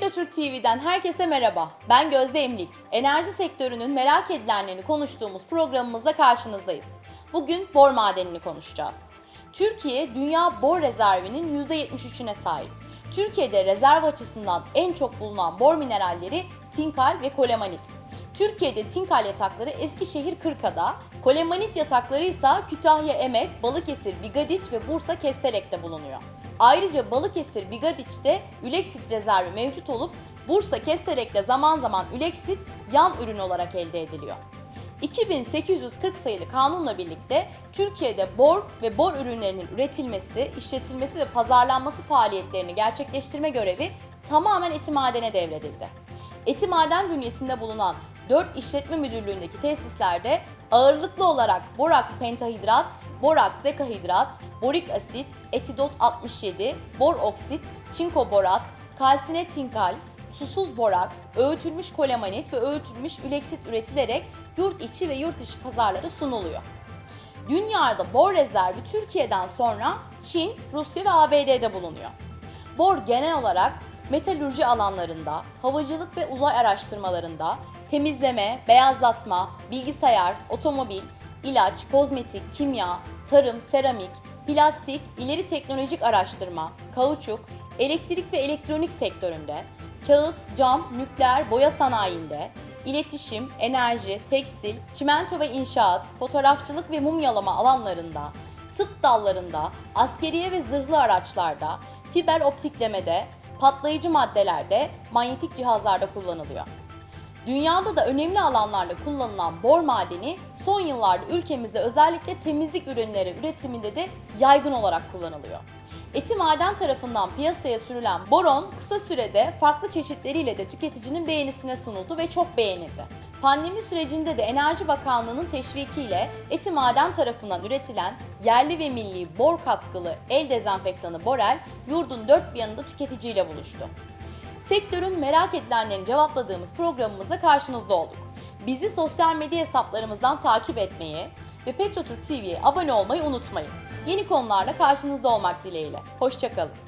Petrotürk TV'den herkese merhaba. Ben Gözde Emlik. Enerji sektörünün merak edilenlerini konuştuğumuz programımızda karşınızdayız. Bugün bor madenini konuşacağız. Türkiye dünya bor rezervinin %73'üne sahip. Türkiye'de rezerv açısından en çok bulunan bor mineralleri tinkal ve kolemanit. Türkiye'de tinkal yatakları Eskişehir Kırka'da, kolemanit yatakları ise Kütahya Emet, Balıkesir Bigadiç ve Bursa Kestelek'te bulunuyor. Ayrıca Balıkesir Bigadiç'te üleksit rezervi mevcut olup Bursa Kestelek'te zaman zaman üleksit yan ürün olarak elde ediliyor. 2840 sayılı kanunla birlikte Türkiye'de bor ve bor ürünlerinin üretilmesi, işletilmesi ve pazarlanması faaliyetlerini gerçekleştirme görevi tamamen Etimaden'e devredildi. Etimaden bünyesinde bulunan 4 işletme müdürlüğündeki tesislerde ağırlıklı olarak boraks pentahidrat, boraks dekahidrat, borik asit, etidot 67, bor oksit, çinko borat, kalsinet tinkal, susuz boraks, öğütülmüş kolemanit ve öğütülmüş üleksit üretilerek yurt içi ve yurt dışı pazarlara sunuluyor. Dünyada bor rezervi Türkiye'den sonra Çin, Rusya ve ABD'de bulunuyor. Bor genel olarak metalürji alanlarında, havacılık ve uzay araştırmalarında, temizleme, beyazlatma, bilgisayar, otomobil, ilaç, kozmetik, kimya, tarım, seramik, plastik, ileri teknolojik araştırma, kauçuk, elektrik ve elektronik sektöründe, kağıt, cam, nükleer, boya sanayinde, iletişim, enerji, tekstil, çimento ve inşaat, fotoğrafçılık ve mumyalama alanlarında, tıp dallarında, askeriye ve zırhlı araçlarda, fiber optiklemede, patlayıcı maddelerde, manyetik cihazlarda kullanılıyor. Dünyada da önemli alanlarda kullanılan bor madeni son yıllarda ülkemizde özellikle temizlik ürünleri üretiminde de yaygın olarak kullanılıyor. Eti Maden tarafından piyasaya sürülen boron kısa sürede farklı çeşitleriyle de tüketicinin beğenisine sunuldu ve çok beğenildi. Pandemi sürecinde de Enerji Bakanlığı'nın teşvikiyle Eti Maden tarafından üretilen yerli ve milli bor katkılı el dezenfektanı Borel yurdun dört bir yanında tüketiciyle buluştu. Sektörün merak edilenlerini cevapladığımız programımızda karşınızda olduk. Bizi sosyal medya hesaplarımızdan takip etmeyi ve Petrotürk TV'ye abone olmayı unutmayın. Yeni konularla karşınızda olmak dileğiyle. Hoşçakalın.